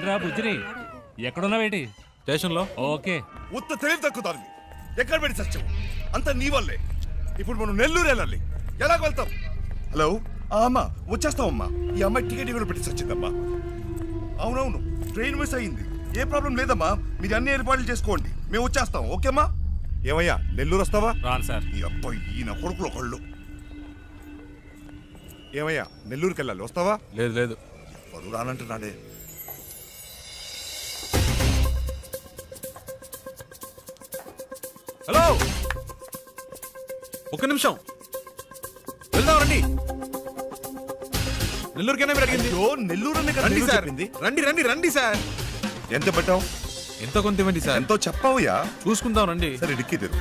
నేనురా బుజ్జిని? ఎక్కడున్నావేటి? స్టేషన్లో. ఓకే. ఉత్త తెలివి తక్కుతారు ఎక్కడ పెట్టి సత్యం. అంత నీ వల్లే. ఇప్పుడు మనం నెల్లూరు వెళ్ళాలి. ఎలా వెళ్తాం? హలో? అమ్మ వచ్చేస్తామమ్మా ఈ అమ్మాయి టికెట్ కూడా పెట్టి సచ్చిందమ్మా. అవునవును ట్రైన్ మిస్ అయ్యింది. ఏ ప్రాబ్లం లేదమ్మా. మీరు అన్ని ఏర్పాట్లు చేసుకోండి. మేము వచ్చేస్తాం. ఓకేమ్మా? ఏమయ్యా నెల్లూరు వస్తావా? రాను సార్. ఈ అబ్బాయి ఈయన కొడుకులు ఒకళ్ళు ఏమయ్యా నెల్లూరుకి వెళ్ళాలి. వస్తావా? లేదు లేదు. వాడు రానంటున్నాడే. హలో! ఒక్క నిమిషం. వెళ్దాం రండి. నెల్లూరుకైనా మీరు అడిగింది? అయ్యో నెల్లూరు రండి సార్. రండి రండి రండి సార్. ఎంత పెట్టావు? ఎంత కొంత ఇవ్వండి సార్? ఎంతో చెప్పావుయా? చూసుకుందాం రండి. సరే డిక్కీ తెరు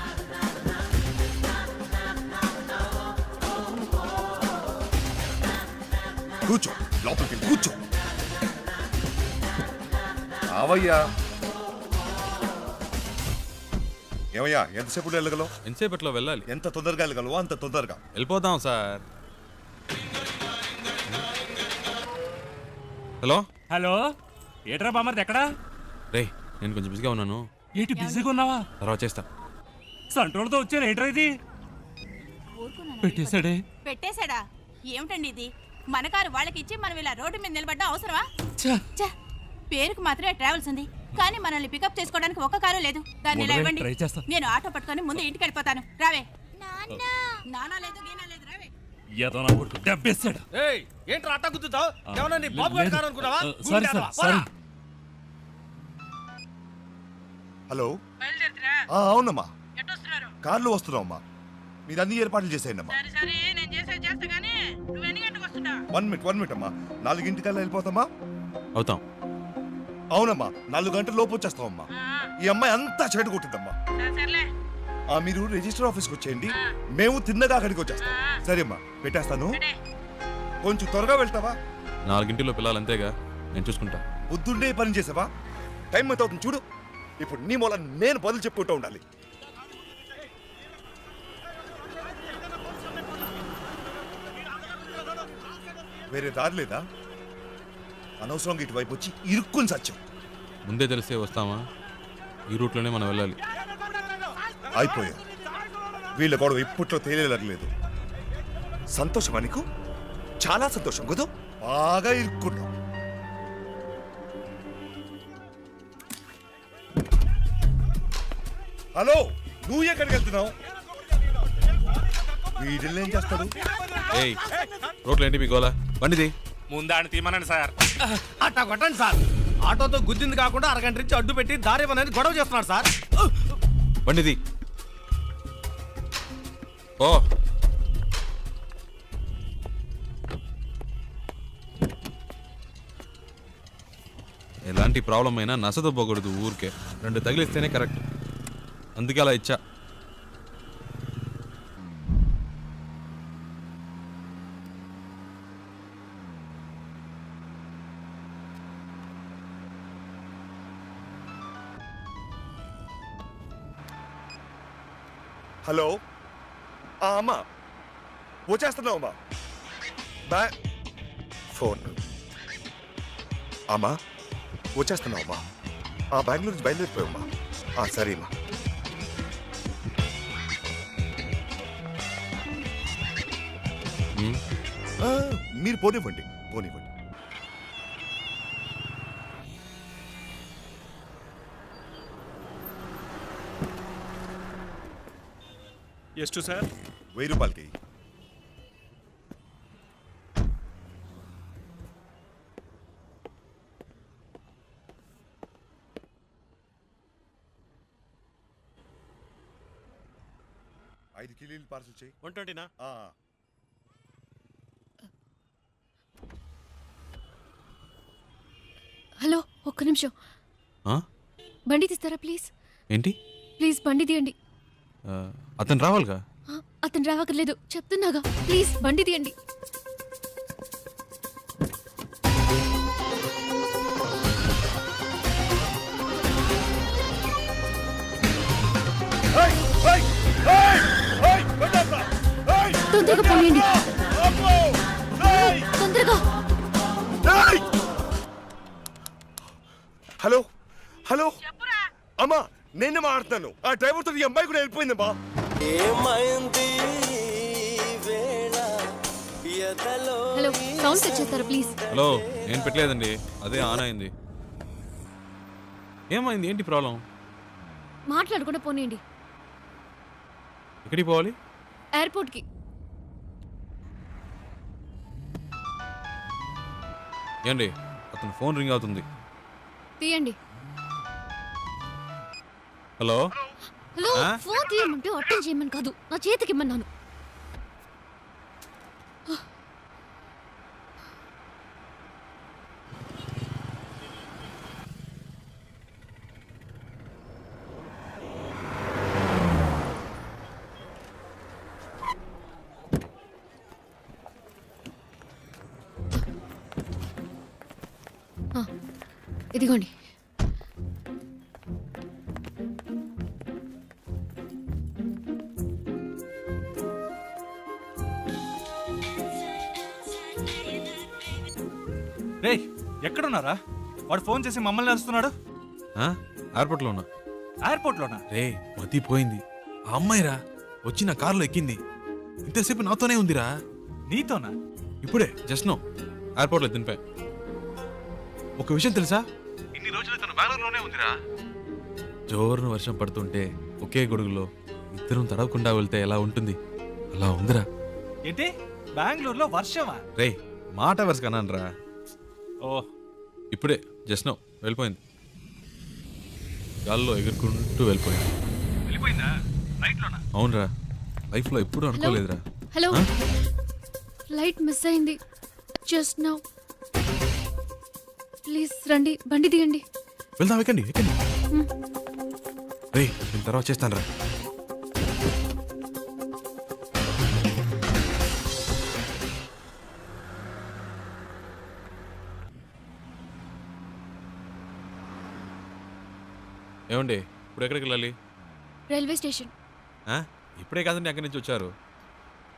కూర్చో లోపలికి కూర్చో. ఆవయ్యా. ఏమయ్యా ఎంతసేపు వెళ్ళగలవు ఎంతసేపట్లో వెళ్ళాలి? ఎంత తొందరగా వెళ్ళగలవో అంత తొందరగా. వెళ్ళిపోదాం సార్. హలో? హలో? ఏట్రా బామర్ది ఎక్కడా? రే నేను కొంచెం బిజీగా ఉన్నాను. ఏంటి బిజీగా ఉన్నావా? తర్వాత చేస్తా. సంట్రోల్తో వచ్చాను ఏంట్రా ఇది? పెట్టేశాడే? పెట్టేశాడా? ఏమిటండి ఇది? మన కారు వాళ్ళకి ఇచ్చి మనం ఇలా రోడ్డు మీద నిలబడ్డా అవసరమా? పేరుకు మాత్రమే ట్రావెల్స్ ఉంది. కానీ మనల్ని పికప్ చేసుకోవడానికి ఒక్క కారు లేదు. దాన్ని ఇలా ఉండవే, ఇవ్వండి try చేస్తా. నేను ఆటో పట్టుకొని ముందు ఇంటికి వెళ్ళిపోతాను. రావే. నానా లేదు గీనా లేదు రావే. ఏదో నా కొడుకు దెబ్బేశాడు ఏయ్ ఏంట్రా అట్ట గుద్దుతావు? ఏమన్నా నీ బాబు లేదు. గారి కారు అనుకున్నావా? ఆ, సారీ సార్ సారీ. హలో. ఆ, అవునమ్మా. కార్లో వస్తున్నామమ్మా మీరు అన్ని ఏర్పాట్లు చేసేయండి అమ్మా వన్ మినిట్ వన్ మినిట్ అమ్మా. నాలుగింటికల్లా వెళ్ళిపోతామా? అవుతాం. అవునమ్మా నాలుగు గంటల లోపు వచ్చేస్తామమ్మా ఈ అమ్మాయి అంతా చెడు కొట్టిందమ్మా ఆ, మీరు రిజిస్టర్ ఆఫీస్కి వచ్చేయండి. మేము తిన్నగా అక్కడికి వచ్చేస్తాం. సరే అమ్మా పెట్టేస్తాను. కొంచెం త్వరగా వెళ్తావా? నాలుగింటిలో పిల్లలు అంతేగా నేను చూసుకుంటా. బుద్ధుండే పని చేసావా? టైం ఎంత అవుతుంది చూడు. ఇప్పుడు నీ మూల నేను బదులు చెప్పుకుంటూ ఉండాలి. వేరే దారి లేదా? అనవసరంగా ఇటువైపు వచ్చి ఇరుక్కుని సత్యం. ముందే తెలిసే వస్తామా? ఈ రూట్లోనే మనం వెళ్ళాలి. అయిపోయాం వీళ్ళ గొడవ ఇప్పట్లో తేలేలేదు సంతోషమా నీకు? చాలా సంతోషం. కదూ బాగా ఇరుక్కున్నాం హలో నువ్వు ఎక్కడికి వెళ్తున్నావు? వీడిల్ని ఏం చేస్తాడు? ఏయ్ రోడ్లు ఏంటి మీ గోలా? బండిది. ముందాన్ని తీమనండి సార్. అట్ట కొట్టండి సార్. ఆటోతో గుద్దింది కాకుండా అరగంట నుంచి అడ్డు పెట్టి దారి ఇవ్వనని గొడవ చేస్తున్నాడు సార్. బండిది. ఓ. ఎలాంటి ప్రాబ్లం అయినా నసదొబ్బకూడదు ఊరికే. రెండు తగిలిస్తేనే కరెక్ట్. అందుకే అలా ఇచ్చా. హలో? అమ్మా. వచ్చేస్తున్నావు అమ్మా. బా. ఫోన్. అమ్మా వచ్చేస్తున్నావు అమ్మా. ఆ బెంగళూరు నుంచి బయలుదేరిపోయామ్మా ఆ, సరే అమ్మా. మీరు పోనివ్వండి పోనివ్వండి. ಎಷ್ಟು సార్ వెయ్యి రూపాయలకి ఐదు కిలీలు పార్సల్ చేయి వన్ ట్వంటీనా ఆ. హలో ఒక్క నిమిషం ఆ? బండి తీస్తారా ప్లీజ్ ఏంటి ప్లీజ్ బండి తీయండి ఆ, అతను రావాలిగా? అతను రావక్కర్లేదు. చెప్తున్నాగా. ప్లీజ్ బండి తీయండి. తొందరగా! ఏయ్, తొందరగా! హలో? హలో? అమ్మా నేను మాట్లాడుతాను ఆ డ్రైవర్తో ఈ అమ్మాయి కూడా వెళ్ళిపోయిందమ్మా ఏమైంది హలో సౌండ్ సెట్ చేస్తారా ప్లీజ్? హలో నేను పెట్టలేదండి. అదే ఆన్ అయింది. ఏమైంది? ఏంటి ప్రాబ్లం? మాట్లాడకుండా పోనీయండి. ఎక్కడికి పోవాలి? ఎయిర్పోర్ట్కి. ఏండి అతను ఫోన్ రింగ్ అవుతుంది. తీయండి. హలో. హలో ఆ? ఫోన్ తీయమంటే అటెండ్ చేయమని కాదు. నా చేతికి ఇమ్మన్నాను. ఆ, ఇదిగోండి. రే ఎక్కడున్నారా? వాడు ఫోన్ చేసి మమ్మల్ని నడుస్తున్నాడు ఆ? ఎయిర్పోర్ట్లో ఉన్నా ఎయిర్పోర్ట్లోనా రే మతి పోయింది. ఆ అమ్మాయిరా వచ్చి నా కారులో ఎక్కింది. ఇంతసేపు నాతోనే ఉందిరా. నీతోనా? ఇప్పుడే జస్ట్ నో ఎయిర్పోర్ట్లో దింపా. ఒక విషయం తెలుసా? ఇన్ని రోజులు తను బెంగళూరులోనే ఉందిరా. జోరున వర్షం పడుతుంటే ఒకే గొడుగులో ఇద్దరం తడవకుండా వెళ్తే ఎలా ఉంటుంది? అలా ఉందిరా. ఏంటి? బెంగళూరులో వర్షమా? రే మాట వరుస కన్నానరా. ఓ. ఇప్పుడే జస్ట్ నో వెళ్ళిపోయింది. గాల్లో ఎగురుకుంటూ వెళ్ళిపోయింది. వెళ్ళిపోయిందా? నైట్లోనా అవునరా. లైఫ్లో ఎప్పుడూ అనుకోలేదురా. హలో? లైట్ మిస్ అయింది. జస్ట్ నౌ ప్లీజ్ రండి బండి దిగండి. వెళ్దాం ఎక్కండి ఎక్కండి. రే నేను తర్వాత చేస్తాను రా ఏమండి? ఇప్పుడు ఎక్కడికి వెళ్ళాలి రైల్వే స్టేషన్. ఆ? ఇప్పుడే కాదండి అక్కడి నుంచి వచ్చారు?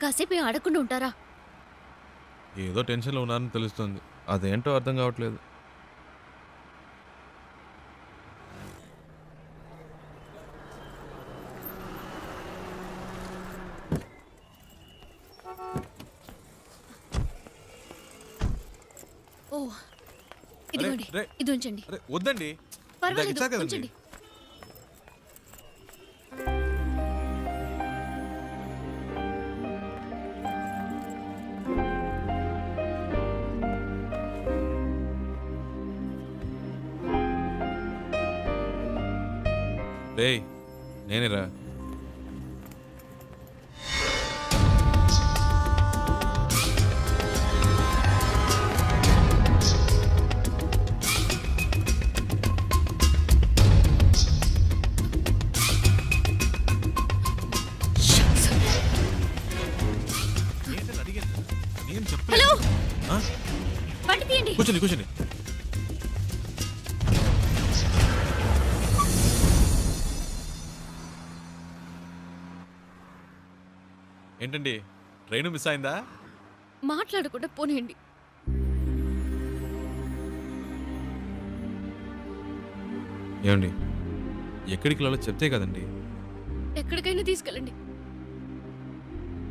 కాసేపు ఏం అడగకుండా ఉంటారా? ఏదో టెన్షన్లో ఉన్నారని తెలుస్తుంది. అదేంటో అర్థం కావట్లేదు. ఓ ఇదిగోండి. ఇది ఉంచండి. అరే వద్దండి. ఇందాక పర్వాలేదు కదండి. ఉంచండి. రేయ్ నేనేరా. ఏంటని అడిగాను. నేను తీయండి. కూర్చోండి కూర్చోండి. ఏంటండి? ట్రైన్ మిస్ అయిందా? మాట్లాడకుండా పోనీయండి. ఏమండి? ఎక్కడికి వెళ్ళాలో చెప్తే కదండి. ఎక్కడికైనా తీసుకెళ్ళండి.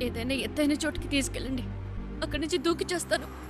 ఏదైనా ఎత్తైన చోటుకి తీసుకెళ్ళండి. అక్కడి నుంచి దూకి చేస్తాను.